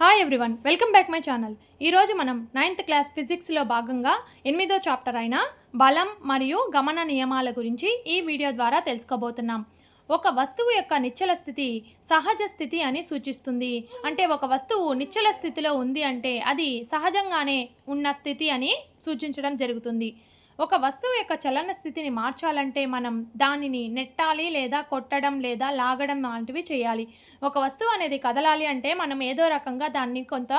Hi everyone welcome back my channel ఈరోజు మనం ninth class ఫిజిక్స్లో భాగంగా ఎనిమిదో చాప్టర్ అయిన బలం మరియు గమన నియమాల గురించి ఈ వీడియో ద్వారా తెలుసుకోబోతున్నాం. ఒక వస్తువు యొక్క నిశ్చల స్థితి సహజ స్థితి అని సూచిస్తుంది. అంటే ఒక వస్తువు నిశ్చల స్థితిలో ఉంది అంటే అది సహజంగానే ఉన్న స్థితి అని సూచించడం జరుగుతుంది. ఒక వస్తువు యొక్క చలన స్థితిని మార్చాలంటే మనం దానిని నెట్టాలి లేదా కొట్టడం లేదా లాగడం లాంటివి చేయాలి. ఒక వస్తువు అనేది కదలాలి అంటే మనం ఏదో రకంగా దాన్ని కొంత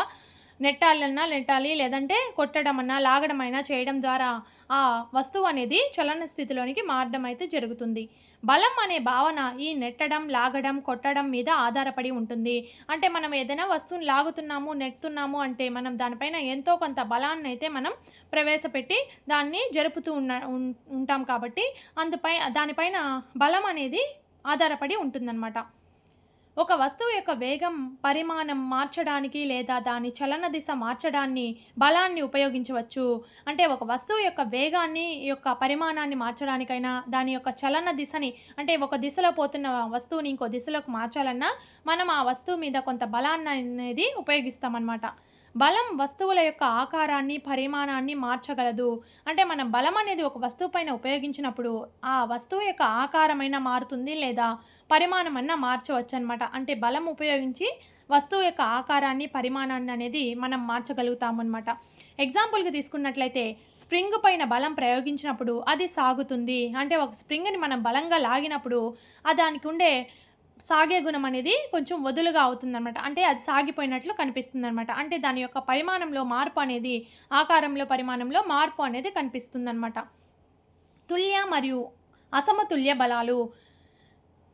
నెట్టాలన్నా నెట్టాలి లేదంటే కొట్టడం అన్నా లాగడం అయినా చేయడం ద్వారా ఆ వస్తువు అనేది చలన స్థితిలోనికి మారడం అయితే జరుగుతుంది. బలం అనే భావన ఈ నెట్టడం లాగడం కొట్టడం మీద ఆధారపడి ఉంటుంది. అంటే మనం ఏదైనా వస్తువుని లాగుతున్నాము నెట్టుతున్నాము అంటే మనం దానిపైన ఎంతో కొంత బలాన్ని అయితే మనం ప్రవేశపెట్టి దాన్ని జరుపుతూ ఉన్న ఉం- ఉంటాం కాబట్టి అందుపై దానిపైన బలం అనేది ఆధారపడి ఉంటుందన్నమాట. ఒక వస్తువు యొక్క వేగం పరిమాణం మార్చడానికి లేదా దాని చలన దిశ మార్చడాన్ని బలాన్ని ఉపయోగించవచ్చు. అంటే ఒక వస్తువు యొక్క వేగాన్ని యొక్క పరిమాణాన్ని మార్చడానికైనా దాని యొక్క చలన దిశని అంటే ఒక దిశలో పోతున్న వస్తువుని ఇంకో దిశలోకి మార్చాలన్నా మనం ఆ వస్తువు మీద కొంత బలాన్ని అనేది ఉపయోగిస్తామన్నమాట. బలం వస్తువుల యొక్క ఆకారాన్ని పరిమాణాన్ని మార్చగలదు. అంటే మన బలం అనేది ఒక వస్తువు పైన ఉపయోగించినప్పుడు ఆ వస్తువు యొక్క ఆకారమైనా మారుతుంది లేదా పరిమాణం అన్నా మార్చవచ్చు అనమాట అంటే బలం ఉపయోగించి వస్తువు యొక్క ఆకారాన్ని పరిమాణాన్ని అనేది మనం మార్చగలుగుతాం అనమాట ఎగ్జాంపుల్కి తీసుకున్నట్లయితే స్ప్రింగ్ పైన బలం ప్రయోగించినప్పుడు అది సాగుతుంది. అంటే ఒక స్ప్రింగ్ని మనం బలంగా లాగినప్పుడు ఆ దానికి ఉండే సాగే గుణం అనేది కొంచెం వదులుగా అవుతుందన్నమాట. అంటే అది సాగిపోయినట్లు కనిపిస్తుందన్నమాట. అంటే దాని యొక్క పరిమాణంలో మార్పు అనేది ఆకారంలో పరిమాణంలో మార్పు అనేది కనిపిస్తుందన్నమాట. తుల్య మరియు అసమతుల్య బలాలు.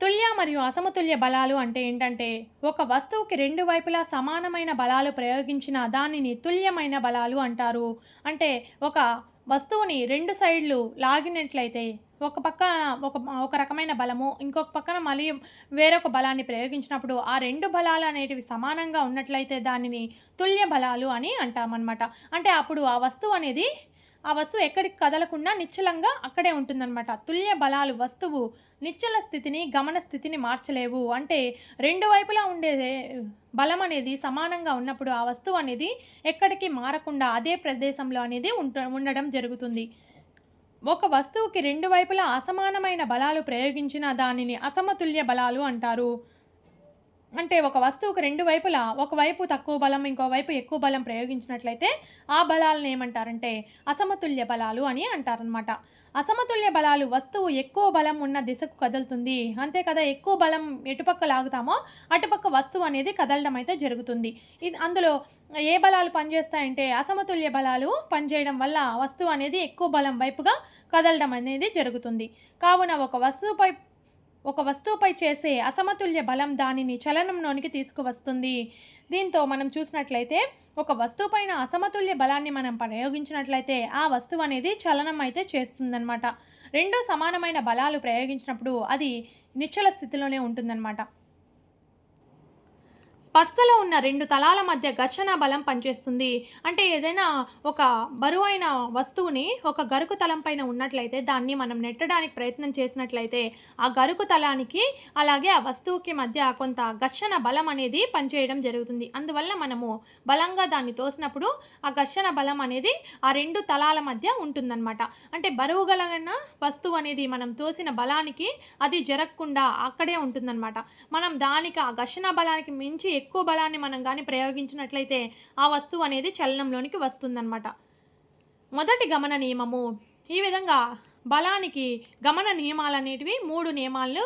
తుల్య మరియు అసమతుల్య బలాలు అంటే ఏంటంటే ఒక వస్తువుకి రెండు వైపులా సమానమైన బలాలు ప్రయోగించిన దానిని తుల్యమైన బలాలు అంటారు. అంటే ఒక వస్తువుని రెండు సైడ్లు లాగినట్లయితే ఒక పక్క ఒక ఒక రకమైన బలము ఇంకొక పక్కన మళ్ళీ వేరొక బలాన్ని ప్రయోగించినప్పుడు ఆ రెండు బలాలు అనేటివి సమానంగా ఉన్నట్లయితే దానిని తుల్య బలాలు అని అంటామన్నమాట. అంటే అప్పుడు ఆ వస్తువు అనేది ఆ వస్తువు ఎక్కడికి కదలకుండా నిశ్చలంగా అక్కడే ఉంటుందన్నమాట. తుల్య బలాలు వస్తువు నిశ్చల స్థితిని గమన స్థితిని మార్చలేవు. అంటే రెండు వైపులా ఉండే బలం అనేది సమానంగా ఉన్నప్పుడు ఆ వస్తువు అనేది ఎక్కడికి మారకుండా అదే ప్రదేశంలో అనేది ఉంట ఉండడం జరుగుతుంది. ఒక వస్తువుకి రెండు వైపులా అసమానమైన బలాలు ప్రయోగించిన దానిని అసమతుల్య బలాలు అంటారు. అంటే ఒక వస్తువుకు రెండు వైపులా ఒకవైపు తక్కువ బలం ఇంకోవైపు ఎక్కువ బలం ప్రయోగించినట్లయితే ఆ బలాలను ఏమంటారంటే అసమతుల్య బలాలు అని అంటారనమాట అసమతుల్య బలాలు వస్తువు ఎక్కువ బలం ఉన్న దిశకు కదులుతుంది. అంతే కదా ఎక్కువ బలం ఎటుపక్క లాగుతామో అటుపక్క వస్తువు అనేది కదలడం అయితే జరుగుతుంది. ఇది అందులో ఏ బలాలు పనిచేస్తాయంటే అసమతుల్య బలాలు పనిచేయడం వల్ల వస్తువు అనేది ఎక్కువ బలం వైపుగా కదలడం అనేది జరుగుతుంది. కావున ఒక వస్తువుపై ఒక వస్తువుపై చేసే అసమతుల్య బలం దానిని చలనంలోనికి తీసుకువస్తుంది. దీంతో మనం చూసినట్లయితే ఒక వస్తువు పైన అసమతుల్య బలాన్ని మనం ప్రయోగించినట్లయితే ఆ వస్తువు అనేది చలనం అయితే చేస్తుందన్నమాట. రెండు సమానమైన బలాలు ప్రయోగించినప్పుడు అది నిశ్చల స్థితిలోనే ఉంటుందన్నమాట. స్పర్శలో ఉన్న రెండు తలాల మధ్య ఘర్షణ బలం పనిచేస్తుంది. అంటే ఏదైనా ఒక బరువైన వస్తువుని ఒక గరుకు తలం పైన ఉన్నట్లయితే దాన్ని మనం నెట్టడానికి ప్రయత్నం చేసినట్లయితే ఆ గరుకు తలానికి అలాగే ఆ వస్తువుకి మధ్య కొంత ఘర్షణ బలం అనేది పనిచేయడం జరుగుతుంది. అందువల్ల మనము బలంగా దాన్ని తోసినప్పుడు ఆ ఘర్షణ బలం అనేది ఆ రెండు తలాల మధ్య ఉంటుందన్నమాట. అంటే బరువు గలన వస్తువు అనేది మనం తోసిన బలానికి అది జరగకుండా అక్కడే ఉంటుందన్నమాట. మనం దానికి ఆ ఘర్షణ బలానికి మించి ఎక్కువ బలాన్ని మనం కానీ ప్రయోగించినట్లయితే ఆ వస్తువు అనేది చలనంలోనికి వస్తుందన్నమాట. మొదటి గమన నియమము. ఈ విధంగా బలానికి గమన నియమాలు అనేటివి మూడు నియమాలను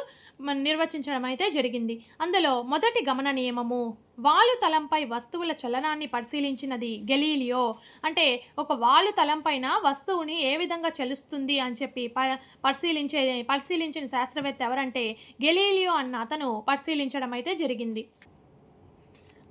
నిర్వచించడం అయితే జరిగింది. అందులో మొదటి గమన నియమము వాలు తలంపై వస్తువుల చలనాన్ని పరిశీలించినది గెలీలియో. అంటే ఒక వాలు తలంపైన వస్తువుని ఏ విధంగా చలుస్తుంది అని చెప్పి ప పరిశీలించే పరిశీలించిన శాస్త్రవేత్త ఎవరంటే గెలీలియో అన్న అతను పరిశీలించడం అయితే జరిగింది.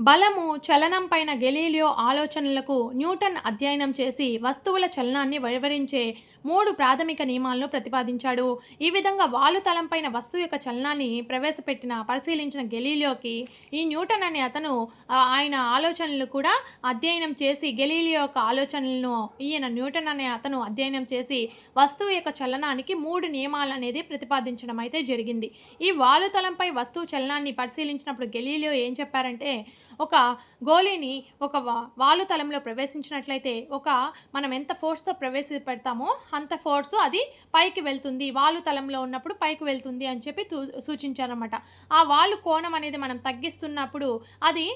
బలము చలనం పైన గెలీలియో ఆలోచనలకు న్యూటన్ అధ్యయనం చేసి వస్తువుల చలనాన్ని వివరించే మూడు ప్రాథమిక నియమాలను ప్రతిపాదించాడు. ఈ విధంగా వాలు తలంపైన వస్తువు యొక్క చలనాన్ని ప్రవేశపెట్టిన పరిశీలించిన గెలీలియోకి ఈ న్యూటన్ అనే అతను ఆయన ఆలోచనలు కూడా అధ్యయనం చేసి గెలీలియో యొక్క ఆలోచనలను ఈయన న్యూటన్ అనే అతను అధ్యయనం చేసి వస్తువు యొక్క చలనానికి మూడు నియమాలు అనేది ప్రతిపాదించడం అయితే జరిగింది. ఈ వాలు తలంపై వస్తువు చలనాన్ని పరిశీలించినప్పుడు గెలీలియో ఏం చెప్పారంటే ఒక గోళీని ఒక వా- వాలు తలంలో ప్రవేశించినట్లయితే ఒక మనం ఎంత ఫోర్స్తో ప్రవేశపెడతామో అంత ఫోర్స్ అది పైకి వెళ్తుంది. వాలు తలంలో ఉన్నప్పుడు పైకి వెళ్తుంది అని చెప్పి తూ ఆ వాలు కోణం అనేది మనం తగ్గిస్తున్నప్పుడు అది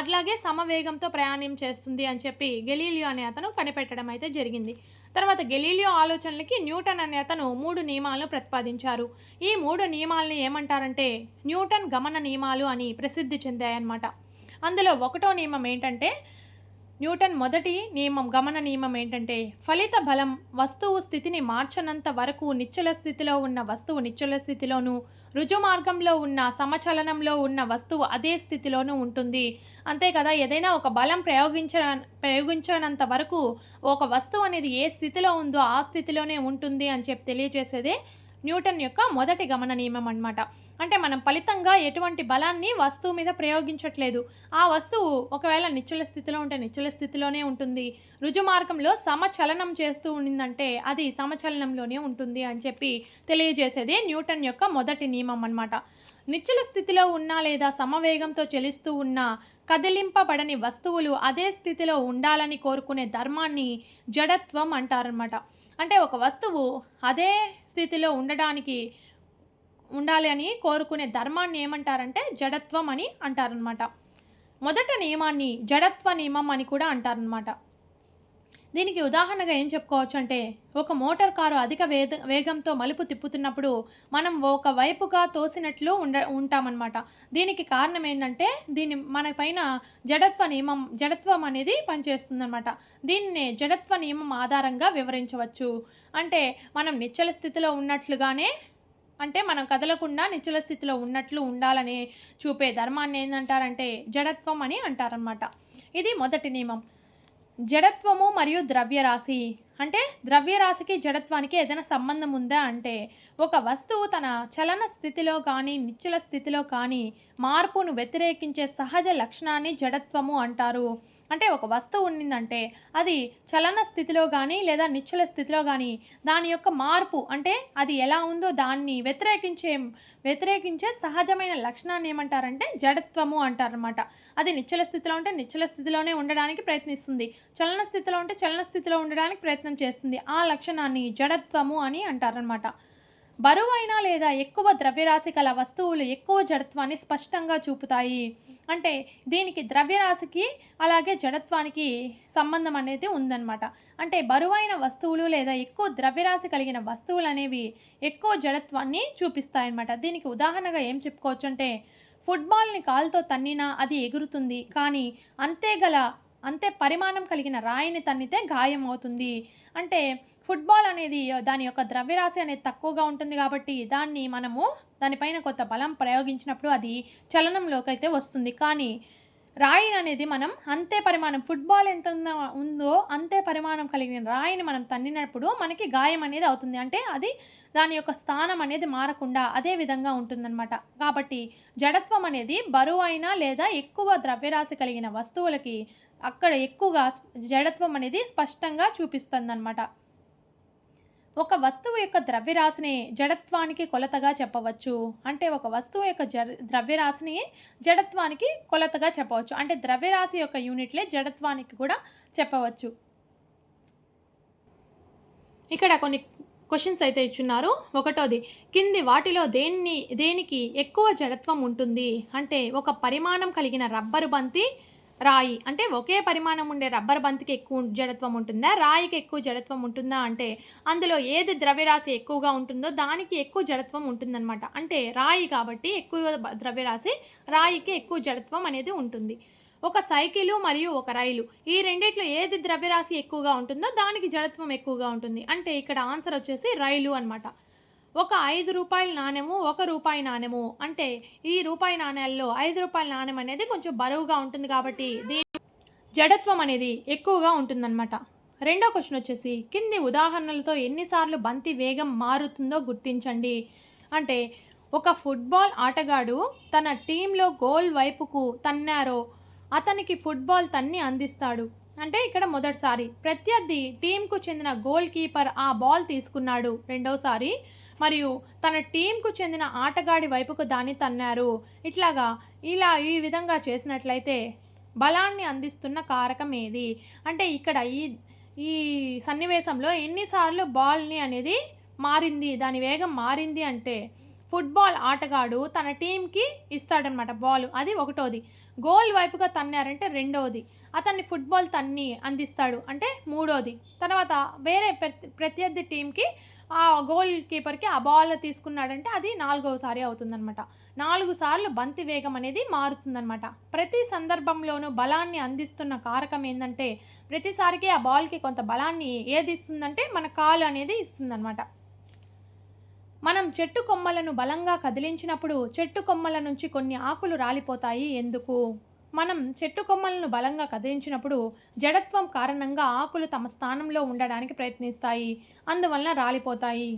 అట్లాగే సమవేగంతో ప్రయాణం చేస్తుంది అని చెప్పి గెలీలియో అనే అతను కనిపెట్టడం అయితే జరిగింది. తర్వాత గెలీలియో ఆలోచనలకి న్యూటన్ అనే అతను మూడు నియమాలను ప్రతిపాదించారు. ఈ మూడు నియమాలని ఏమంటారంటే న్యూటన్ గమన నియమాలు అని ప్రసిద్ధి చెందాయన్నమాట. అందులో ఒకటో నియమం ఏంటంటే న్యూటన్ మొదటి నియమం గమన నియమం ఏంటంటే ఫలిత బలం వస్తువు స్థితిని మార్చనంత వరకు నిశ్చల స్థితిలో ఉన్న వస్తువు నిశ్చల స్థితిలోను రుజు మార్గంలో ఉన్న సమచలనంలో ఉన్న వస్తువు అదే స్థితిలోనూ ఉంటుంది. అంతే కదా ఏదైనా ఒక బలం ప్రయోగించ ప్రయోగించనంత వరకు ఒక వస్తువు అనేది ఏ స్థితిలో ఉందో ఆ స్థితిలోనే ఉంటుంది అని చెప్పి తెలియజేసేదే న్యూటన్ యొక్క మొదటి గమన నియమం అనమాట అంటే మనం ఫలితంగా ఎటువంటి బలాన్ని వస్తువు మీద ప్రయోగించట్లేదు. ఆ వస్తువు ఒకవేళ నిశ్చల స్థితిలో ఉంటే నిశ్చల స్థితిలోనే ఉంటుంది. రుజు మార్గంలో సమచలనం చేస్తూ ఉండిందంటే అది సమచలనంలోనే ఉంటుంది అని చెప్పి తెలియజేసేది న్యూటన్ యొక్క మొదటి నియమం అనమాట నిశ్చల స్థితిలో ఉన్న లేదా సమవేగంతో చెలిస్తూ ఉన్న కదిలింపబడని వస్తువులు అదే స్థితిలో ఉండాలని కోరుకునే ధర్మాన్ని జడత్వం అంటారనమాట అంటే ఒక వస్తువు అదే స్థితిలో ఉండడానికి ఉండాలి అని కోరుకునే ధర్మాన్ని ఏమంటారంటే జడత్వం అని అంటారనమాట మొదట నియమాన్ని జడత్వ నియమం అని కూడా అంటారనమాట దీనికి ఉదాహరణగా ఏం చెప్పుకోవచ్చు అంటే ఒక మోటార్ కారు అధిక వేద వేగంతో మలుపు తిప్పుతున్నప్పుడు మనం ఒక వైపుగా తోసినట్లు ఉండ ఉంటామన్నమాట. దీనికి కారణం ఏంటంటే దీని మన పైన జడత్వ నియమం జడత్వం అనేది పనిచేస్తుందన్నమాట. దీన్ని జడత్వ నియమం ఆధారంగా వివరించవచ్చు. అంటే మనం నిశ్చల స్థితిలో ఉన్నట్లుగానే అంటే మనం కదలకుండా నిశ్చల స్థితిలో ఉన్నట్లు ఉండాలని చూపే ధర్మాన్ని ఏంటంటారంటే జడత్వం అని అంటారనమాట ఇది మొదటి నియమం. జడత్వము మరియు ద్రవ్యరాశి. అంటే ద్రవ్యరాశికి జడత్వానికి ఏదైనా సంబంధం ఉందా అంటే ఒక వస్తువు తన చలన స్థితిలో కానీ నిశ్చల స్థితిలో కానీ మార్పును వ్యతిరేకించే సహజ లక్షణాన్ని జడత్వము అంటారు. అంటే ఒక వస్తువు ఉండిందంటే అది చలన స్థితిలో కానీ లేదా నిశ్చల స్థితిలో కానీ దాని యొక్క మార్పు అంటే అది ఎలా ఉందో దాన్ని వ్యతిరేకించే వ్యతిరేకించే సహజమైన లక్షణాన్ని ఏమంటారంటే జడత్వము అంటారనమాట అది నిశ్చల స్థితిలో ఉంటే నిశ్చల స్థితిలోనే ఉండడానికి ప్రయత్నిస్తుంది. చలన స్థితిలో ఉంటే చలన స్థితిలో ఉండడానికి ప్రయత్నం చేస్తుంది. ఆ లక్షణాన్ని జడత్వము అని అంటారనమాట బరువైన లేదా ఎక్కువ ద్రవ్యరాశి గల వస్తువులు ఎక్కువ జడత్వాన్ని స్పష్టంగా చూపుతాయి. అంటే దీనికి ద్రవ్యరాశికి అలాగే జడత్వానికి సంబంధం అనేది ఉందన్నమాట. అంటే బరువైన వస్తువులు లేదా ఎక్కువ ద్రవ్యరాశి కలిగిన వస్తువులు అనేవి ఎక్కువ జడత్వాన్ని చూపిస్తాయన్నమాట. దీనికి ఉదాహరణగా ఏం చెప్పుకోవచ్చు అంటే ఫుట్బాల్ని కాలుతో తన్నినా అది ఎగురుతుంది. కానీ అంతే గల అంతే పరిమాణం కలిగిన రాయిని తన్నితే గాయం అవుతుంది అంటే ఫుట్బాల్ అనేది దాని యొక్క ద్రవ్యరాశి అనేది తక్కువగా ఉంటుంది కాబట్టి దాన్ని మనము దానిపైన కొత్త బలం ప్రయోగించినప్పుడు అది చలనంలోకి అయితే వస్తుంది. కానీ రాయి అనేది మనం అంతే పరిమాణం ఫుట్బాల్ ఎంత ఉందో ఉందో అంతే పరిమాణం కలిగిన రాయిని మనం తన్నినప్పుడు మనకి గాయం అనేది అవుతుంది. అంటే అది దాని యొక్క స్థానం అనేది మారకుండా అదే విధంగా ఉంటుందన్నమాట. కాబట్టి జడత్వం అనేది బరువైన లేదా ఎక్కువ ద్రవ్యరాశి కలిగిన వస్తువులకి అక్కడ ఎక్కువగా జడత్వం అనేది స్పష్టంగా చూపిస్తుందన్నమాట. ఒక వస్తువు యొక్క ద్రవ్యరాశిని జడత్వానికి కొలతగా చెప్పవచ్చు. అంటే ఒక వస్తువు యొక్క జ ద్రవ్యరాశిని జడత్వానికి కొలతగా చెప్పవచ్చు. అంటే ద్రవ్యరాశి యొక్క యూనిట్లే జడత్వానికి కూడా చెప్పవచ్చు. ఇక్కడ కొన్ని క్వశ్చన్స్ అయితే ఇచ్చున్నారు. ఒకటోది కింది వాటిలో దేన్ని దేనికి ఎక్కువ జడత్వం ఉంటుంది? అంటే ఒక పరిమాణం కలిగిన రబ్బరు బంతి రాయి. అంటే ఒకే పరిమాణం ఉండే రబ్బర్ బంతికి ఎక్కువ జడత్వం ఉంటుందా? రాయికి ఎక్కువ జడత్వం ఉంటుందా అంటే అందులో ఏది ద్రవ్యరాశి ఎక్కువగా ఉంటుందో దానికి ఎక్కువ జడత్వం ఉంటుందన్నమాట. అంటే రాయి కాబట్టి ఎక్కువ ద్రవ్యరాశి రాయికి ఎక్కువ జడత్వం అనేది ఉంటుంది. ఒక సైకిలు మరియు ఒక రైలు ఈ రెండిట్లో ఏది ద్రవ్యరాశి ఎక్కువగా ఉంటుందో దానికి జడత్వం ఎక్కువగా ఉంటుంది. అంటే ఇక్కడ ఆన్సర్ వచ్చేసి రైలు అనమాట ఒక ఐదు రూపాయల నాణెము ఒక రూపాయి నాణెము. అంటే ఈ రూపాయి నాణ్యాల్లో ఐదు రూపాయల నాణెం అనేది కొంచెం బరువుగా ఉంటుంది కాబట్టి దీని జడత్వం అనేది ఎక్కువగా ఉంటుందన్నమాట. రెండో క్వశ్చన్ వచ్చేసి కింది ఉదాహరణలతో ఎన్నిసార్లు బంతి వేగం మారుతుందో గుర్తించండి. అంటే ఒక ఫుట్బాల్ ఆటగాడు తన టీంలో గోల్ వైపుకు తన్నారో అతనికి ఫుట్బాల్ తన్ని అందిస్తాడు. అంటే ఇక్కడ మొదటిసారి ప్రత్యర్థి టీంకు చెందిన గోల్ కీపర్ ఆ బాల్ తీసుకున్నాడు. రెండోసారి మరియు తన టీంకు చెందిన ఆటగాడి వైపుకు దాన్ని తన్నారు. ఇట్లాగా ఇలా ఈ విధంగా చేసినట్లయితే బలాన్ని అందిస్తున్న కారకం ఏది? అంటే ఇక్కడ ఈ ఈ సన్నివేశంలో ఎన్నిసార్లు బాల్ని అనేది మారింది దాని వేగం మారింది అంటే ఫుట్బాల్ ఆటగాడు తన టీంకి ఇస్తాడనమాట బాల్. అది ఒకటోది. గోల్ వైపుగా తన్నారంటే రెండవది అతన్ని ఫుట్బాల్ తన్ని అందిస్తాడు అంటే మూడోది. తర్వాత వేరే ప్రతి ప్రత్యర్థి టీంకి ఆ గోల్ కీపర్కి ఆ బాల్ తీసుకున్నాడంటే అది నాలుగవసారి అవుతుందన్నమాట. నాలుగు సార్లు బంతి వేగం అనేది మారుతుందన్నమాట. ప్రతి సందర్భంలోనూ బలాన్ని అందిస్తున్న కారకం ఏంటంటే ప్రతిసారికి ఆ బాల్కి కొంత బలాన్ని ఏది ఇస్తుందంటే మన కాలు అనేది ఇస్తుందన్నమాట. మనం చెట్టు కొమ్మలను బలంగా కదిలించినప్పుడు చెట్టు కొమ్మల నుంచి కొన్ని ఆకులు రాలిపోతాయి. ఎందుకు? మనం చెట్టు కొమ్మలను బలంగా కదిలించినప్పుడు జడత్వం కారణంగా ఆకులు తమ స్థానంలో ఉండడానికి ప్రయత్నిస్తాయి అందువలన రాలిపోతాయి.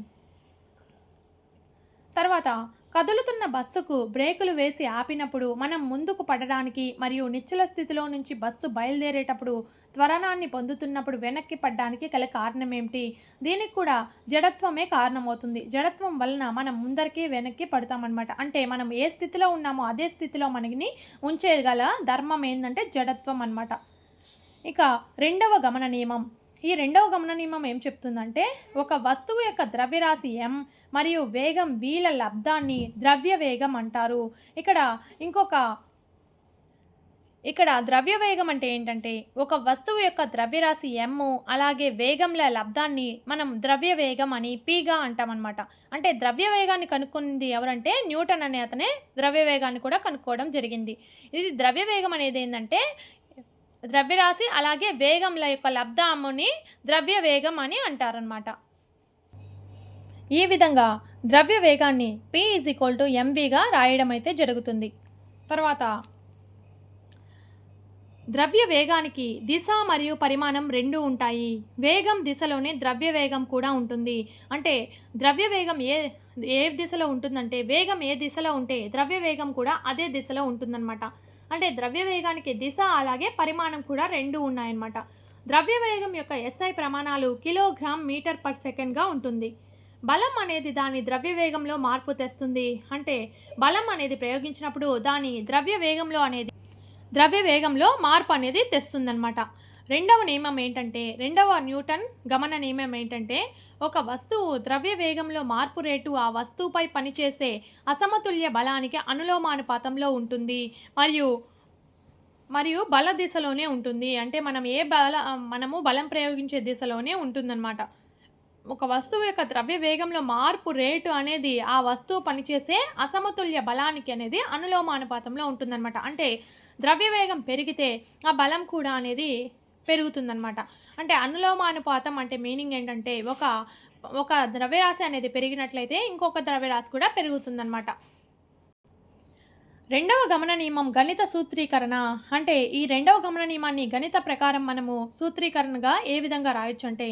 తర్వాత కదులుతున్న బస్సుకు బ్రేకులు వేసి ఆపినప్పుడు మనం ముందుకు పడడానికి మరియు నిశ్చల స్థితిలో నుంచి బస్సు బయలుదేరేటప్పుడు త్వరణాన్ని పొందుతున్నప్పుడు వెనక్కి పడడానికి గల కారణం ఏమిటి దీనికి కూడా జడత్వమే కారణమవుతుంది. జడత్వం వలన మనం ముందరికి వెనక్కి పడతామన్నమాట. అంటే మనం ఏ స్థితిలో ఉన్నామో అదే స్థితిలో మనకి ఉంచేయగల ధర్మం ఏంటంటే జడత్వం అన్నమాట. ఇక రెండవ గమన నియమం ఈ రెండవ గమన నియమం ఏం చెప్తుందంటే ఒక వస్తువు యొక్క ద్రవ్యరాశి ఎం మరియు వేగం వీల లబ్ధాన్ని ద్రవ్య వేగం అంటారు. ఇక్కడ ఇంకొక ఇక్కడ ద్రవ్య వేగం అంటే ఏంటంటే ఒక వస్తువు యొక్క ద్రవ్యరాశి ఎమ్ అలాగే వేగంల లబ్ధాన్ని మనం ద్రవ్య వేగం అని పీగా అంటామన్నమాట. అంటే ద్రవ్య వేగాన్ని కనుక్కుంది ఎవరంటే న్యూటన్ అనే అతనే ద్రవ్య వేగాన్ని కూడా కనుక్కోవడం జరిగింది. ఇది ద్రవ్య వేగం అనేది ఏంటంటే ద్రవ్యరాశి అలాగే వేగంల యొక్క లబ్ధాముని ద్రవ్య వేగం అని అంటారనమాట ఈ విధంగా ద్రవ్య వేగాన్ని పి ఈజ్ ఈక్వల్ టు ఎంవిగా రాయడం అయితే జరుగుతుంది. తర్వాత ద్రవ్య వేగానికి దిశ మరియు పరిమాణం రెండు ఉంటాయి. వేగం దిశలోనే ద్రవ్య వేగం కూడా ఉంటుంది. అంటే ద్రవ్య వేగం ఏ ఏ దిశలో ఉంటుందంటే వేగం ఏ దిశలో ఉంటే ద్రవ్య వేగం కూడా అదే దిశలో ఉంటుందన్నమాట. అంటే ద్రవ్య వేగానికి దిశ అలాగే పరిమాణం కూడా రెండు ఉన్నాయన్నమాట. ద్రవ్య వేగం యొక్క ఎస్ఐ ప్రమాణాలు కిలోగ్రామ్ మీటర్ పర్ సెకండ్గా ఉంటుంది. బలం అనేది దాని ద్రవ్య వేగంలో మార్పు తెస్తుంది. అంటే బలం అనేది ప్రయోగించినప్పుడు దాని ద్రవ్య వేగంలో అనేది ద్రవ్య వేగంలో మార్పు అనేది తెస్తుందన్నమాట. రెండవ నియమం ఏంటంటే రెండవ న్యూటన్ గమన నియమం ఏంటంటే ఒక వస్తువు ద్రవ్య వేగంలో మార్పు రేటు ఆ వస్తువుపై పనిచేసే అసమతుల్య బలానికి అనులోమానుపాతంలో ఉంటుంది. మరియు మరియు బల దిశలోనే ఉంటుంది. అంటే మనం ఏ బల మనము బలం ప్రయోగించే దిశలోనే ఉంటుందన్నమాట. ఒక వస్తువు యొక్క ద్రవ్య వేగంలో మార్పు రేటు అనేది ఆ వస్తువు పనిచేసే అసమతుల్య బలానికి అనేది అనులోమానుపాతంలో ఉంటుందన్నమాట. అంటే ద్రవ్య వేగం పెరిగితే ఆ బలం కూడా అనేది పెరుగుతుందన్నమాట. అంటే అనులోమానుపాతం అంటే మీనింగ్ ఏంటంటే ఒక ఒక ద్రవ్యరాశి అనేది పెరిగినట్లయితే ఇంకొక ద్రవ్యరాశి కూడా పెరుగుతుందన్నమాట. రెండవ గమన నియమం గణిత సూత్రీకరణ. అంటే ఈ రెండవ గమన నియమాన్ని గణిత ప్రకారం మనము సూత్రీకరణగా ఏ విధంగా రాయొచ్చు అంటే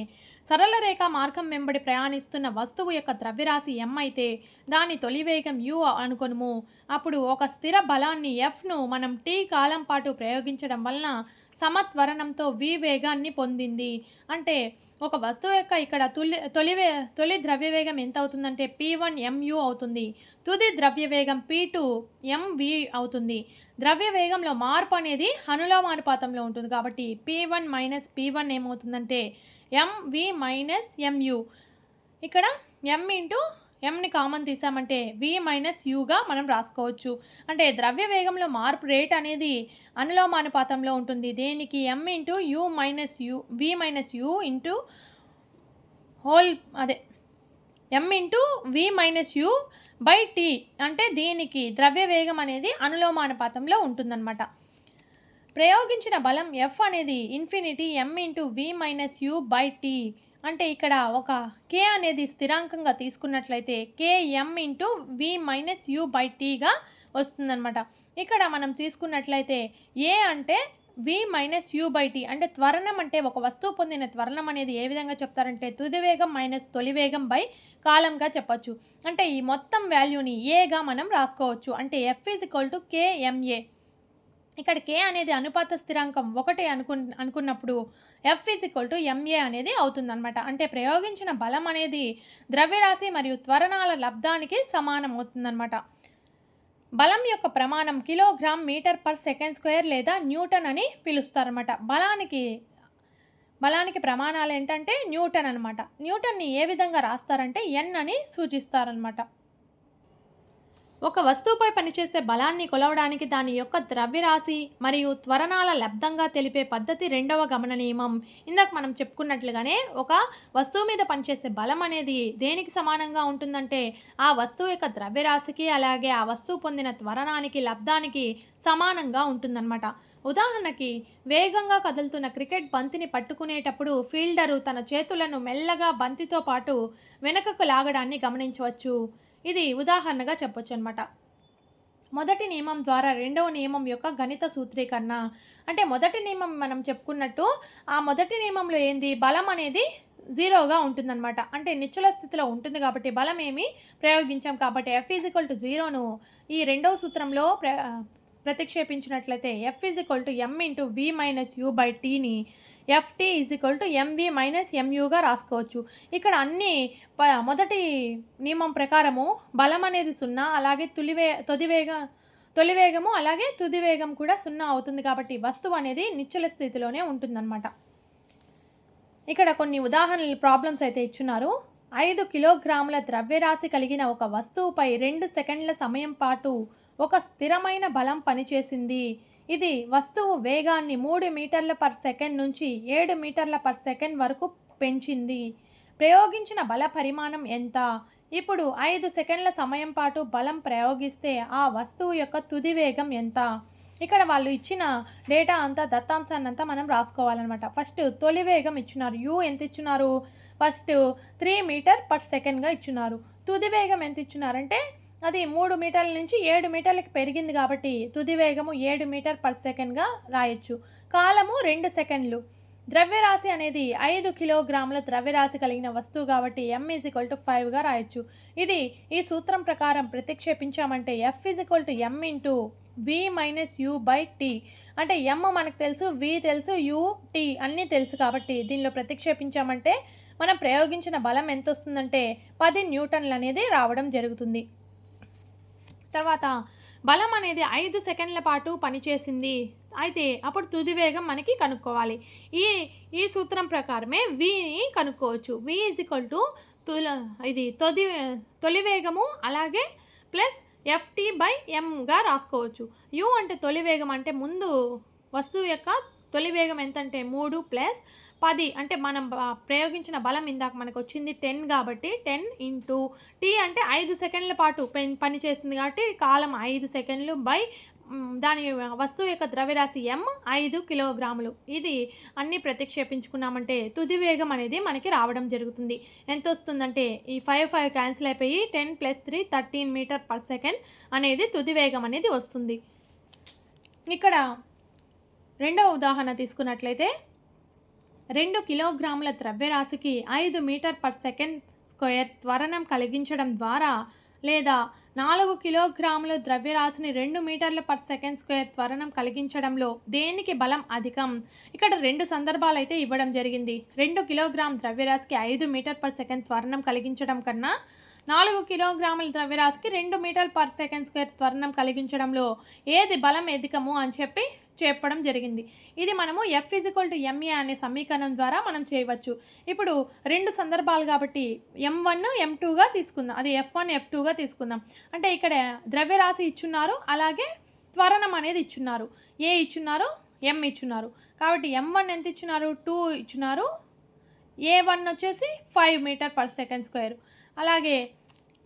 సరళ రేఖ మార్గం వెంబడి ప్రయాణిస్తున్న వస్తువు యొక్క ద్రవ్యరాశి ఎం అయితే దాని తొలి వేగం యు అనుకొనుము. అప్పుడు ఒక స్థిర బలాన్ని ఎఫ్ను మనం టీ కాలం పాటు ప్రయోగించడం వలన సమత్వరణంతో వి వేగాన్ని పొందింది. అంటే ఒక వస్తువు యొక్క ఇక్కడ తొలి తొలి తొలి ద్రవ్యవేగం ఎంత అవుతుందంటే పీ వన్ ఎంయు అవుతుంది. తుది ద్రవ్యవేగం పీ టూ ఎంవి అవుతుంది. ద్రవ్య వేగంలో మార్పు అనేది అనులోమానుపాతంలో ఉంటుంది కాబట్టి P one minus P one ఏమవుతుందంటే ఎంవి మైనస్ ఎంయు ఇక్కడ ఎం ఇంటూ ఎంని కామన్ తీసామంటే వి మైనస్ యుగా మనం రాసుకోవచ్చు. అంటే ద్రవ్య వేగంలో మార్పు రేట్ అనేది అనులోమానుపాతంలో ఉంటుంది. దేనికి M into U minus U V minus U into whole అదే M into V minus U by T అంటే దీనికి? ద్రవ్య వేగం అనేది అనులోమానుపాతంలో ఉంటుందన్నమాట. ప్రయోగించిన బలం ఎఫ్ అనేది infinity M into V minus U by T అంటే ఇక్కడ ఒక కే అనేది స్థిరాంకంగా తీసుకున్నట్లయితే KM into V minus U by టీగా వస్తుందన్నమాట. ఇక్కడ మనం తీసుకున్నట్లయితే ఏ అంటే V minus U by T అంటే త్వరణం అంటే ఒక వస్తువు పొందిన త్వరణం అనేది ఏ విధంగా చెప్తారంటే తుది వేగం మైనస్ తొలి వేగం బై కాలంగా చెప్పొచ్చు. అంటే ఈ మొత్తం వాల్యూని ఏగా మనం రాసుకోవచ్చు. అంటే F is equal to KMA ఇక్కడ కే అనేది అనుపాత స్థిరాంకం ఒకటి అనుకు అనుకున్నప్పుడు F is equal to MA అనేది అవుతుందన్నమాట. అంటే ప్రయోగించిన బలం అనేది ద్రవ్యరాశి మరియు త్వరణాల లబ్ధానికి సమానం అవుతుందన్నమాట. బలం యొక్క ప్రమాణం kilogram metre per second square లేదా న్యూటన్ అని పిలుస్తారన్నమాట. బలానికి బలానికి ప్రమాణాలు ఏంటంటే న్యూటన్ అనమాట న్యూటన్ని ఏ విధంగా రాస్తారంటే ఎన్ అని సూచిస్తారనమాట ఒక వస్తువుపై పనిచేసే బలాన్ని కొలవడానికి దాని యొక్క ద్రవ్యరాశి మరియు త్వరణాల లబ్ధంగా తెలిపే పద్ధతి రెండవ గమన నియమం. ఇందాక మనం చెప్పుకున్నట్లుగానే ఒక వస్తువు మీద పనిచేసే బలం అనేది దేనికి సమానంగా ఉంటుందంటే ఆ వస్తువు యొక్క ద్రవ్యరాశికి అలాగే ఆ వస్తువు పొందిన త్వరణానికి లబ్ధానికి సమానంగా ఉంటుందన్నమాట. ఉదాహరణకి వేగంగా కదులుతున్న క్రికెట్ బంతిని పట్టుకునేటప్పుడు ఫీల్డరు తన చేతులను మెల్లగా బంతితో పాటు వెనుకకు లాగడాన్ని గమనించవచ్చు. ఇది ఉదాహరణగా చెప్పొచ్చు అనమాట మొదటి నియమం ద్వారా రెండవ నియమం యొక్క గణిత సూత్రీకరణ. అంటే మొదటి నియమం మనం చెప్పుకున్నట్టు ఆ మొదటి నియమంలో ఏంది? బలం అనేది జీరోగా ఉంటుందన్నమాట. అంటే నిశ్చల స్థితిలో ఉంటుంది కాబట్టి బలం ఏమి ప్రయోగించాం కాబట్టి ఎఫ్ ఈజికల్ టు జీరోను ఈ రెండవ సూత్రంలో ప్ర ప్రతిక్షేపించినట్లయితే F equal to M into V minus U by టీని FT is equal to MV minus ఎంయూగా రాసుకోవచ్చు. ఇక్కడ అన్ని ప మొదటి నియమం ప్రకారము బలం అనేది సున్నా అలాగే తులివే తొదివేగ తొలి వేగము అలాగే తుది వేగం కూడా సున్నా అవుతుంది కాబట్టి వస్తువు అనేది నిశ్చల స్థితిలోనే ఉంటుందన్నమాట. ఇక్కడ కొన్ని ఉదాహరణలు ప్రాబ్లమ్స్ అయితే ఇచ్చున్నారు. ఐదు కిలోగ్రాముల ద్రవ్యరాశి కలిగిన ఒక వస్తువుపై రెండు సెకండ్ల సమయం పాటు ఒక స్థిరమైన బలం పనిచేసింది. ఇది వస్తువు వేగాన్ని మూడు మీటర్ల పర్ సెకండ్ నుంచి ఏడు మీటర్ల పర్ సెకండ్ వరకు పెంచింది. ప్రయోగించిన బల పరిమాణం ఎంత? ఇప్పుడు ఐదు సెకండ్ల సమయం పాటు బలం ప్రయోగిస్తే ఆ వస్తువు యొక్క తుది వేగం ఎంత? ఇక్కడ వాళ్ళు ఇచ్చిన డేటా అంతా దత్తాంశాన్ని అంతా మనం రాసుకోవాలన్నమాట. ఫస్ట్ తొలి వేగం ఇచ్చున్నారు. యూ ఎంత ఇచ్చున్నారు? ఫస్ట్ త్రీ మీటర్ పర్ సెకండ్గా ఇచ్చున్నారు. తుది వేగం ఎంత ఇచ్చున్నారంటే అది మూడు మీటర్ల నుంచి ఏడు మీటర్లకు పెరిగింది కాబట్టి తుది వేగము ఏడు మీటర్ పర్ సెకండ్గా రాయొచ్చు. కాలము రెండు సెకండ్లు. ద్రవ్యరాశి అనేది ఐదు కిలోగ్రాముల ద్రవ్యరాశి కలిగిన వస్తువు కాబట్టి ఎం ఈజ్ ఈక్వల్ టు ఫైవ్గా రాయొచ్చు. ఇది ఈ సూత్రం ప్రకారం ప్రతిక్షేపించామంటే F is equal to M into V minus U by T అంటే ఎమ్ మనకు తెలుసు వి తెలుసు యూ టీ అన్నీ తెలుసు కాబట్టి దీనిలో ప్రతిక్షేపించామంటే మనం ప్రయోగించిన బలం ఎంత వస్తుందంటే పది న్యూటన్లు అనేది రావడం జరుగుతుంది. తర్వాత బలం అనేది ఐదు సెకండ్ల పాటు పనిచేసింది. అయితే అప్పుడు తుది వేగం మనకి కనుక్కోవాలి. ఈ ఈ సూత్రం ప్రకారమే విని కనుక్కోవచ్చు. వి ఈజ్ ఈక్వల్ టు తుల ఇది తొది తొలి వేగము అలాగే ప్లస్ ఎఫ్టీ బై ఎంగా రాసుకోవచ్చు. యు అంటే తొలి వేగం అంటే ముందు వస్తువు యొక్క తొలి వేగం ఎంతంటే మూడు ప్లస్ పది. అంటే మనం ప్రయోగించిన బలం ఇందాక మనకు వచ్చింది టెన్ కాబట్టి టెన్ ఇంటూ టీ అంటే ఐదు సెకండ్ల పాటు పెన్ పనిచేస్తుంది కాబట్టి కాలం ఐదు సెకండ్లు బై దాని వస్తువు యొక్క ద్రవ్యరాశి ఎం ఐదు కిలోగ్రాములు. ఇది అన్నీ ప్రతిక్షేపించుకున్నామంటే తుది వేగం అనేది మనకి రావడం జరుగుతుంది. ఎంత వస్తుందంటే ఈ ఫైవ్ ఫైవ్ క్యాన్సిల్ అయిపోయి ten plus three thirteen metre per second అనేది తుది వేగం అనేది వస్తుంది. ఇక్కడ రెండవ ఉదాహరణ తీసుకున్నట్లయితే రెండు కిలోగ్రాముల ద్రవ్యరాశికి ఐదు మీటర్ పర్ సెకండ్ స్క్వేర్ త్వరణం కలిగించడం ద్వారా లేదా నాలుగు కిలోగ్రాముల ద్రవ్యరాశిని రెండు మీటర్ల పర్ సెకండ్ స్క్వేర్ త్వరణం కలిగించడంలో దేనికి బలం అధికం? ఇక్కడ రెండు సందర్భాలు అయితే ఇవ్వడం జరిగింది. రెండు కిలోగ్రామ్ ద్రవ్యరాశికి ఐదు మీటర్ పర్ సెకండ్ త్వరణం కలిగించడం కన్నా నాలుగు కిలోగ్రాముల ద్రవ్యరాశికి రెండు మీటర్ పర్ సెకండ్ స్క్వేర్ త్వరణం కలిగించడంలో ఏది బలం అధికము అని చెప్పి చెప్పడం జరిగింది. ఇది మనము ఎఫ్ ఫిజికల్ టు ఎంఏ అనే సమీకరణం ద్వారా మనం చేయవచ్చు. ఇప్పుడు రెండు సందర్భాలు కాబట్టి ఎం వన్ ఎం టూగా తీసుకుందాం. అది ఎఫ్ వన్ ఎఫ్ టూగా తీసుకుందాం. అంటే ఇక్కడ ద్రవ్యరాశి ఇచ్చున్నారు అలాగే త్వరణం అనేది ఇచ్చున్నారు. ఏ ఇచ్చున్నారు ఎం ఇచ్చున్నారు. కాబట్టి ఎం వన్ ఎంత ఇచ్చున్నారు? టూ ఇచ్చున్నారు. ఏ వన్ వచ్చేసి five metre per second square అలాగే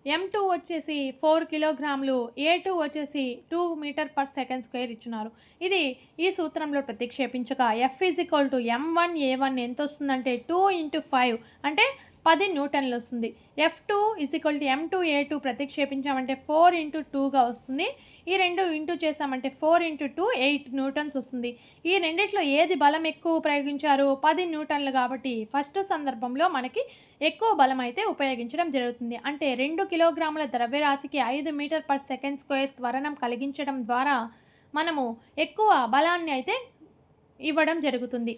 ఎం టూ వచ్చేసి ఫోర్ కిలోగ్రాములు ఏ టూ వచ్చేసి two metre per second square ఇచ్చున్నారు. ఇది ఈ సూత్రంలో ప్రతిక్షేపించగా F is equal to M one A one ఎంత వస్తుందంటే టూ ఇంటూ ఫైవ్ అంటే పది న్యూటన్లు వస్తుంది. F two is equal to M two A two ప్రతిక్షేపించామంటే four into టూగా వస్తుంది. ఈ రెండు ఇంటూ చేసామంటే four into two eight newtons వస్తుంది. ఈ రెండిట్లో ఏది బలం ఎక్కువ ప్రయోగించారు? పది న్యూటన్లు కాబట్టి ఫస్ట్ సందర్భంలో మనకి ఎక్కువ బలం అయితే ఉపయోగించడం జరుగుతుంది. అంటే రెండు కిలోగ్రాముల ద్రవ్యరాశికి ఐదు మీటర్ పర్ సెకండ్ స్క్వేర్ త్వరణం కలిగించడం ద్వారా మనము ఎక్కువ బలాన్ని అయితే ఇవ్వడం జరుగుతుంది.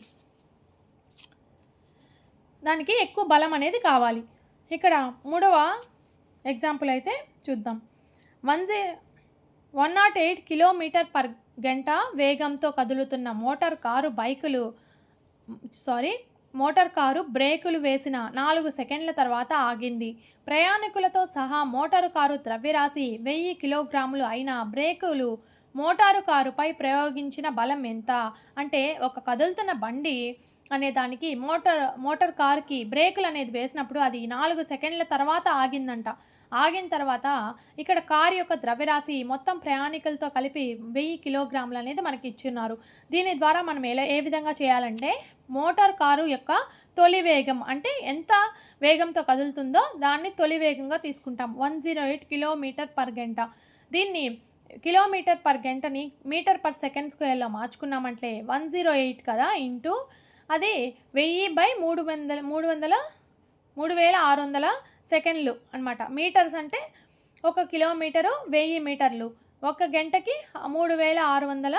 దానికి ఎక్కువ బలం అనేది కావాలి. ఇక్కడ మూడవ ఎగ్జాంపుల్ అయితే చూద్దాం. One G one naught eight kilometre per గంట వేగంతో కదులుతున్న మోటార్ కారు బైకులు సారీ మోటార్ కారు బ్రేకులు వేసిన నాలుగు సెకండ్ల తర్వాత ఆగింది. ప్రయాణికులతో సహా మోటారు కారు ద్రవ్యరాశి వెయ్యి కిలోగ్రాములు అయిన బ్రేకులు మోటారు కారుపై ప్రయోగించిన బలం ఎంత? అంటే ఒక కదులుతున్న బండి అనే దానికి మోటార్ మోటార్ కార్కి బ్రేకులు అనేది వేసినప్పుడు అది నాలుగు సెకండ్ల తర్వాత ఆగిందంట. ఆగిన తర్వాత ఇక్కడ కారు యొక్క ద్రవ్యరాశి మొత్తం ప్రయాణికులతో కలిపి వెయ్యి కిలోగ్రాములు అనేది మనకి ఇచ్చున్నారు. దీని ద్వారా మనం ఎలా ఏ విధంగా చేయాలంటే మోటార్ కారు యొక్క తొలి వేగం అంటే ఎంత వేగంతో కదులుతుందో దాన్ని తొలి వేగంగా తీసుకుంటాం. One zero eight kilometre per గంట. దీన్ని కిలోమీటర్ పర్ గంటని మీటర్ పర్ సెకండ్ స్క్వేర్లో మార్చుకున్నామంటే వన్ జీరో ఎయిట్ కదా ఇంటూ అది వెయ్యి బై మూడు వందల మూడు వందల మూడు వేల ఆరు వందల సెకండ్లు అనమాట మీటర్స్ అంటే ఒక కిలోమీటరు వెయ్యి మీటర్లు. ఒక గంటకి మూడు వేల ఆరు వందల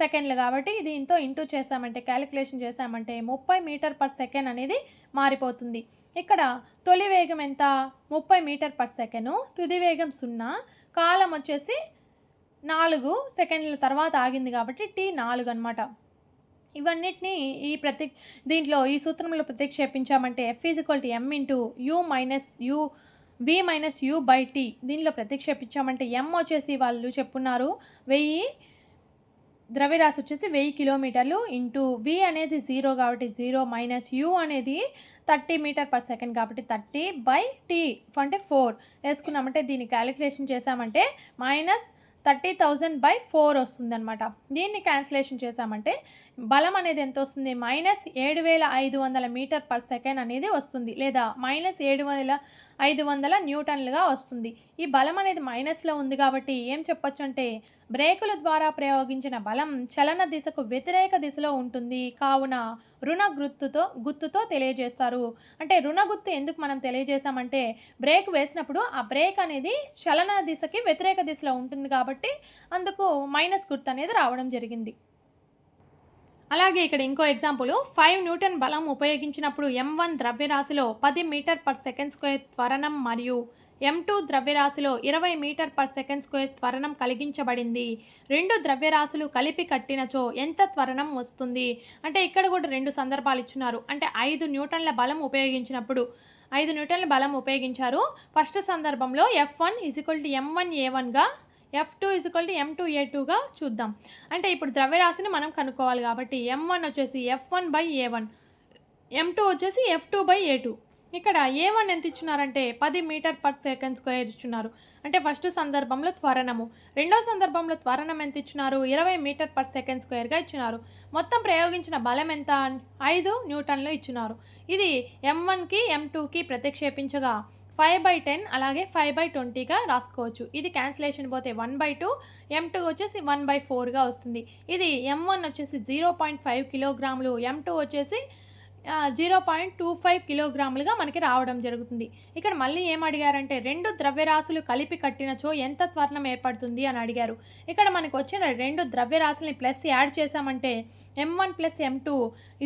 సెకండ్లు కాబట్టి దీంతో ఇంటూ చేసామంటే క్యాలిక్యులేషన్ చేసామంటే ముప్పై మీటర్ పర్ సెకండ్ అనేది మారిపోతుంది. ఇక్కడ తొలి వేగం ఎంత? ముప్పై మీటర్ పర్ సెకండ్. తుది వేగం సున్నా. కాలం వచ్చేసి నాలుగు సెకండ్ల తర్వాత ఆగింది కాబట్టి టీ నాలుగు అనమాట ఇవన్నిటిని ఈ ప్రతి దీంట్లో ఈ సూత్రంలో ప్రతిక్షేపించామంటే F is equal to M into U minus U V minus U by T దీనిలో ప్రతిక్షేపించామంటే ఎం వచ్చేసి వాళ్ళు చెప్పున్నారు వెయ్యి ద్రవ్యరాశి వచ్చేసి వెయ్యి కిలోమీటర్లు ఇంటూ వి అనేది జీరో కాబట్టి జీరో మైనస్ యూ అనేది థర్టీ మీటర్ పర్ సెకండ్ కాబట్టి థర్టీ బై టీ అంటే ఫోర్ వేసుకున్నామంటే దీన్ని క్యాలిక్యులేషన్ చేసామంటే minus thirty thousand by four వస్తుందన్నమాట. దీన్ని క్యాన్సిలేషన్ చేశామంటే బలం అనేది ఎంత వస్తుంది? మైనస్ ఏడు వేల ఐదు వందల మీటర్ పర్ సెకండ్ అనేది వస్తుంది. లేదా మైనస్ ఏడు వందల ఐదు వందల న్యూటన్లుగా వస్తుంది. ఈ బలం అనేది మైనస్లో ఉంది కాబట్టి ఏం చెప్పొచ్చు అంటే బ్రేకుల ద్వారా ప్రయోగించిన బలం చలన దిశకు వ్యతిరేక దిశలో ఉంటుంది. కావున రుణ గుర్తుతో గుర్తుతో తెలియజేస్తారు. అంటే రుణ గుర్తు ఎందుకు మనం తెలియజేసామంటే బ్రేక్ వేసినప్పుడు ఆ బ్రేక్ అనేది చలన దిశకి వ్యతిరేక దిశలో ఉంటుంది కాబట్టి అందుకు మైనస్ గుర్తు అనేది రావడం జరిగింది. అలాగే ఇక్కడ ఇంకో ఎగ్జాంపుల్. ఫైవ్ న్యూటన్ బలం ఉపయోగించినప్పుడు ఎం వన్ ద్రవ్యరాశిలో పది మీటర్ పర్ సెకండ్ స్క్వేర్ త్వరణం మరియు ఎం టూ ద్రవ్యరాశిలో ఇరవై మీటర్ పర్ సెకండ్ స్క్వేర్ త్వరణం కలిగించబడింది. రెండు ద్రవ్యరాశులు కలిపి కట్టినచో ఎంత త్వరణం వస్తుంది? అంటే ఇక్కడ కూడా రెండు సందర్భాలు ఇచ్చున్నారు. అంటే ఐదు న్యూటన్ల బలం ఉపయోగించినప్పుడు ఐదు న్యూటన్ల బలం ఉపయోగించారు. ఫస్ట్ సందర్భంలో F one equal to M one A one F two equal to M two A two చూద్దాం. అంటే ఇప్పుడు ద్రవ్యరాశిని మనం కనుక్కోవాలి కాబట్టి ఎం వన్ వచ్చేసి F one by A one M two వచ్చేసి F two by A two ఇక్కడ ఏ వన్ ఎంత ఇచ్చినారంటే పది మీటర్ పర్ సెకండ్ స్క్వేర్ ఇచ్చున్నారు. అంటే ఫస్ట్ సందర్భంలో త్వరణము. రెండో సందర్భంలో త్వరణం ఎంత ఇచ్చినారు ఇరవై మీటర్ పర్ సెకండ్ స్క్వేర్గా ఇచ్చినారు మొత్తం ప్రయోగించిన బలం ఎంత? ఐదు న్యూటన్లు ఇచ్చినారు ఇది ఎం వన్కి ఎం టూకి ప్రతిక్షేపించగా ఫైవ్ బై టెన్ అలాగే ఫైవ్ బై ట్వంటీగా రాసుకోవచ్చు. ఇది క్యాన్సిలేషన్ పోతే one by two M two వచ్చేసి వన్ బై ఫోర్గా వస్తుంది. ఇది ఎం వన్ వచ్చేసి జీరో పాయింట్ ఫైవ్ కిలోగ్రాములు ఎం టూ వచ్చేసి జీరో పాయింట్ టూ ఫైవ్ కిలోగ్రాములుగా మనకి రావడం జరుగుతుంది. ఇక్కడ మళ్ళీ ఏం అడిగారంటే రెండు ద్రవ్యరాశులు కలిపి కట్టినచో ఎంత త్వరణం ఏర్పడుతుంది అని అడిగారు. ఇక్కడ మనకు వచ్చిన రెండు ద్రవ్యరాశుల్ని ప్లస్ యాడ్ చేసామంటే M one plus M two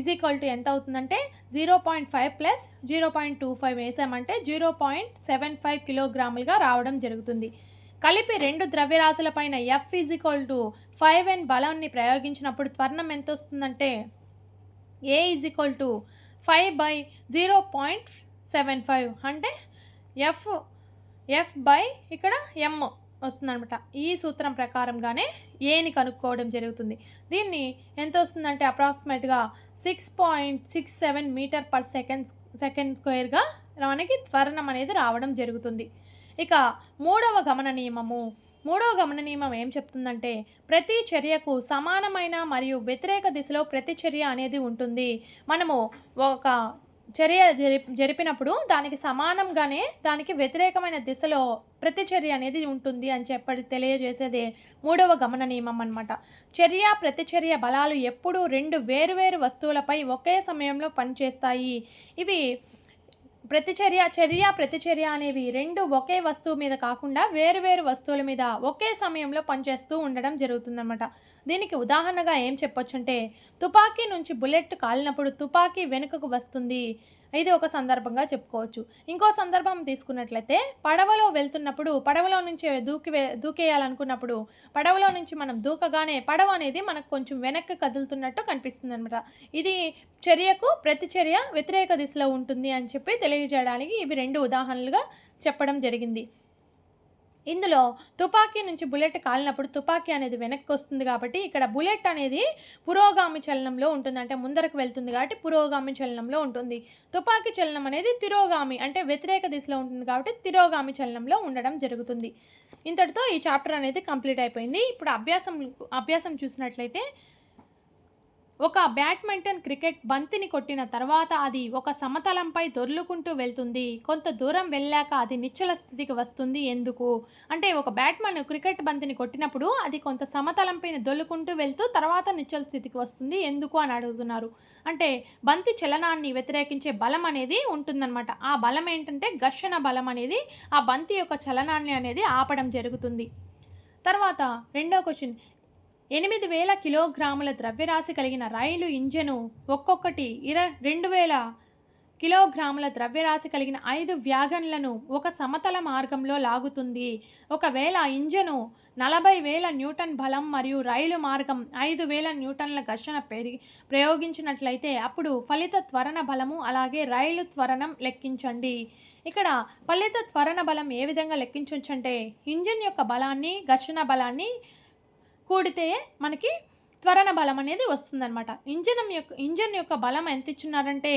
is equal to ఎంత అవుతుందంటే zero point five plus zero point two five వేసామంటే జీరో పాయింట్ సెవెన్ ఫైవ్ కిలోగ్రాములుగా రావడం జరుగుతుంది. కలిపి రెండు ద్రవ్యరాశుల పైన F is equal to five N బలాన్ని ప్రయోగించినప్పుడు త్వరణం ఎంత వస్తుందంటే A is equal to five by zero point seven five అంటే ఎఫ్ ఎఫ్ బై ఇక్కడ ఎమ్ వస్తుందనమాట ఈ సూత్రం ప్రకారంగానే ఏని కనుక్కోవడం జరుగుతుంది. దీన్ని ఎంత వస్తుందంటే అప్రాక్సిమేట్గా six point six seven metre per second second స్క్వేర్గా మనకి త్వరణం అనేది రావడం జరుగుతుంది. ఇక మూడవ గమన నియమము మూడవ గమన నియమం ఏం చెప్తుందంటే ప్రతి చర్యకు సమానమైన మరియు వ్యతిరేక దిశలో ప్రతిచర్య అనేది ఉంటుంది. మనము ఒక చర్య జరి జరిపినప్పుడు దానికి సమానంగానే దానికి వ్యతిరేకమైన దిశలో ప్రతిచర్య అనేది ఉంటుంది అని చెప్పి తెలియజేసేదే మూడవ గమన నియమం అనమాట చర్య ప్రతిచర్య బలాలు ఎప్పుడూ రెండు వేరువేరు వస్తువులపై ఒకే సమయంలో పనిచేస్తాయి. ఇవి ప్రతిచర్య చర్య ప్రతిచర్య అనేవి రెండు ఒకే వస్తువు మీద కాకుండా వేరువేరు వస్తువుల మీద ఒకే సమయంలో పనిచేస్తూ ఉండడం జరుగుతుందన్నమాట. దీనికి ఉదాహరణగా ఏం చెప్పొచ్చు అంటే తుపాకీ నుంచి బుల్లెట్ కాలినప్పుడు తుపాకీ వెనుకకు వస్తుంది. ఇది ఒక సందర్భంగా చెప్పుకోవచ్చు. ఇంకో సందర్భం తీసుకున్నట్లయితే పడవలో వెళ్తున్నప్పుడు పడవలో నుంచి దూకి దూకేయాలనుకున్నప్పుడు పడవలో నుంచి మనం దూకగానే పడవ అనేది మనకు కొంచెం వెనక్కి కదులుతున్నట్టు కనిపిస్తుంది అనమాట ఇది చర్యకు ప్రతిచర్య వ్యతిరేక దిశలో ఉంటుంది అని చెప్పి తెలియజేయడానికి ఇవి రెండు ఉదాహరణలుగా చెప్పడం జరిగింది. ఇందులో తుపాకీ నుంచి బుల్లెట్ కాలినప్పుడు తుపాకీ అనేది వెనక్కి వస్తుంది కాబట్టి ఇక్కడ బుల్లెట్ అనేది పురోగామి చలనంలో ఉంటుంది. అంటే ముందరకు వెళ్తుంది కాబట్టి పురోగామి చలనంలో ఉంటుంది. తుపాకీ చలనం అనేది తిరోగామి అంటే వ్యతిరేక దిశలో ఉంటుంది కాబట్టి తిరోగామి చలనంలో ఉండడం జరుగుతుంది. ఇంతటితో ఈ చాప్టర్ అనేది కంప్లీట్ అయిపోయింది. ఇప్పుడు అభ్యాసం అభ్యాసం చూసినట్లయితే ఒక బ్యాడ్మింటన్ క్రికెట్ బంతిని కొట్టిన తర్వాత అది ఒక సమతలంపై దొర్లుకుంటూ వెళ్తుంది. కొంత దూరం వెళ్ళాక అది నిశ్చల స్థితికి వస్తుంది. ఎందుకు? అంటే ఒక బ్యాట్మన్ క్రికెట్ బంతిని కొట్టినప్పుడు అది కొంత సమతలంపైన దొల్లుకుంటూ వెళ్తూ తర్వాత నిశ్చల స్థితికి వస్తుంది. ఎందుకు అని అడుగుతున్నారు. అంటే బంతి చలనాన్ని వ్యతిరేకించే బలం అనేది ఉంటుందన్నమాట. ఆ బలం ఏంటంటే ఘర్షణ బలం అనేది ఆ బంతి యొక్క చలనాన్ని అనేది ఆపడం జరుగుతుంది. తర్వాత రెండో క్వశ్చన్. ఎనిమిది వేల కిలోగ్రాముల ద్రవ్యరాశి కలిగిన రైలు ఇంజను ఒక్కొక్కటి ఇర రెండు వేల కిలోగ్రాముల ద్రవ్యరాశి కలిగిన ఐదు వ్యాగన్లను ఒక సమతల మార్గంలో లాగుతుంది. ఒకవేళ ఇంజను నలభై వేల న్యూటన్ బలం మరియు రైలు మార్గం ఐదు వేల న్యూటన్ల ఘర్షణ పెరిగి ప్రయోగించినట్లయితే అప్పుడు ఫలిత త్వరణ బలము అలాగే రైలు త్వరణం లెక్కించండి. ఇక్కడ ఫలిత త్వరణ బలం ఏ విధంగా లెక్కించవచ్చు అంటే ఇంజిన్ యొక్క బలాన్ని ఘర్షణ బలాన్ని కూడితే మనకి త్వరణ బలం అనేది వస్తుందన్నమాట. ఇంజన్ యొక్క ఇంజన్ యొక్క బలం ఎంత ఇచ్చున్నారంటే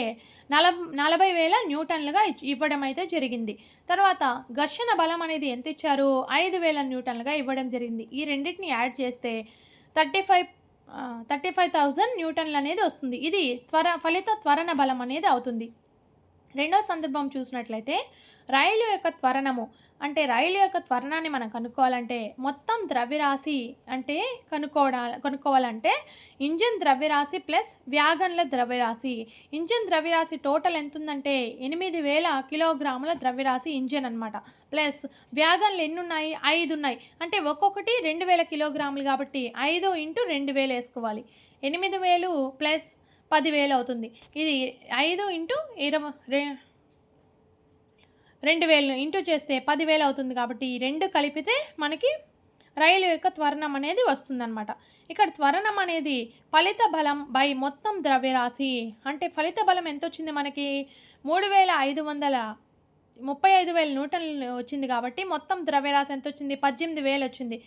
నల నలభై వేల న్యూటన్లుగా ఇవ్వడం అయితే జరిగింది. తర్వాత ఘర్షణ బలం అనేది ఎంత ఇచ్చారు ఐదు వేల న్యూటన్లుగా ఇవ్వడం జరిగింది. ఈ రెండింటిని యాడ్ చేస్తే thirty five thirty five thousand న్యూటన్లు అనేది వస్తుంది. ఇది త్వర ఫలిత త్వరణ బలం అనేది అవుతుంది. రెండో సందర్భం చూసినట్లయితే రైలు యొక్క త్వరణము అంటే రైలు యొక్క త్వరణాన్ని మనం కనుక్కోవాలంటే మొత్తం ద్రవ్యరాశి అంటే కనుక్కోవడా కనుక్కోవాలంటే ఇంజిన్ ద్రవ్యరాశి ప్లస్ వ్యాగన్ల ద్రవ్యరాశి. ఇంజిన్ ద్రవ్యరాశి టోటల్ ఎంత ఉందంటే ఎనిమిది వేల కిలోగ్రాముల ద్రవ్యరాశి ఇంజిన్ అనమాట ప్లస్ వ్యాగన్లు ఎన్ని ఉన్నాయి ఐదు ఉన్నాయి అంటే ఒక్కొక్కటి రెండు వేల కిలోగ్రాములు కాబట్టి ఐదు ఇంటూ రెండు వేలు వేసుకోవాలి. ఎనిమిది వేలు ప్లస్ పదివేలు అవుతుంది. ఇది ఐదు ఇంటూ ఇరవై రె రెండు వేలు ఇంటూ చేస్తే పదివేలు అవుతుంది కాబట్టి ఈ రెండు కలిపితే మనకి రైలు యొక్క త్వరణం అనేది వస్తుందన్నమాట. ఇక్కడ త్వరణం అనేది ఫలిత బలం బై మొత్తం ద్రవ్యరాశి. అంటే ఫలిత బలం ఎంత వచ్చింది మనకి? మూడు వేల ఐదు వందల ముప్పై ఐదు వేల న్యూటన్లు వచ్చింది కాబట్టి మొత్తం ద్రవ్యరాశి ఎంత వచ్చింది పద్దెనిమిది వేలు వచ్చింది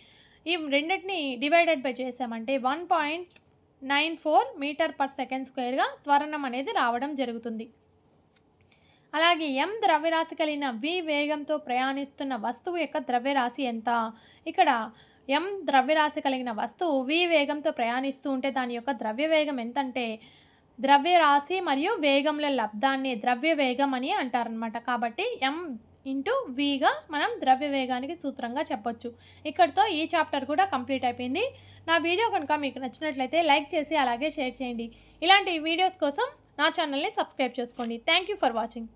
ఈ రెండింటిని డివైడెడ్ బై చేసామంటే one point nine four metre per second స్క్వేర్గా త్వరణం అనేది రావడం జరుగుతుంది. అలాగే ఎం ద్రవ్యరాశి కలిగిన వి వేగంతో ప్రయాణిస్తున్న వస్తువు యొక్క ద్రవ్యరాశి ఎంత? ఇక్కడ ఎం ద్రవ్యరాశి కలిగిన వస్తువు వి వేగంతో ప్రయాణిస్తూ ఉంటే దాని యొక్క ద్రవ్య వేగం ఎంతంటే ద్రవ్యరాశి మరియు వేగంలో లబ్ధాన్ని ద్రవ్య వేగం అని అంటారనమాట కాబట్టి ఎం ఇంటూ విగా మనం ద్రవ్య వేగానికి సూత్రంగా చెప్పొచ్చు. ఇక్కడితో ఈ చాప్టర్ కూడా కంప్లీట్ అయిపోయింది. నా వీడియో కనుక మీకు నచ్చినట్లయితే లైక్ చేసి అలాగే షేర్ చేయండి. ఇలాంటి వీడియోస్ కోసం నా ఛానల్ని సబ్స్క్రైబ్ చేసుకోండి. Thank you for watching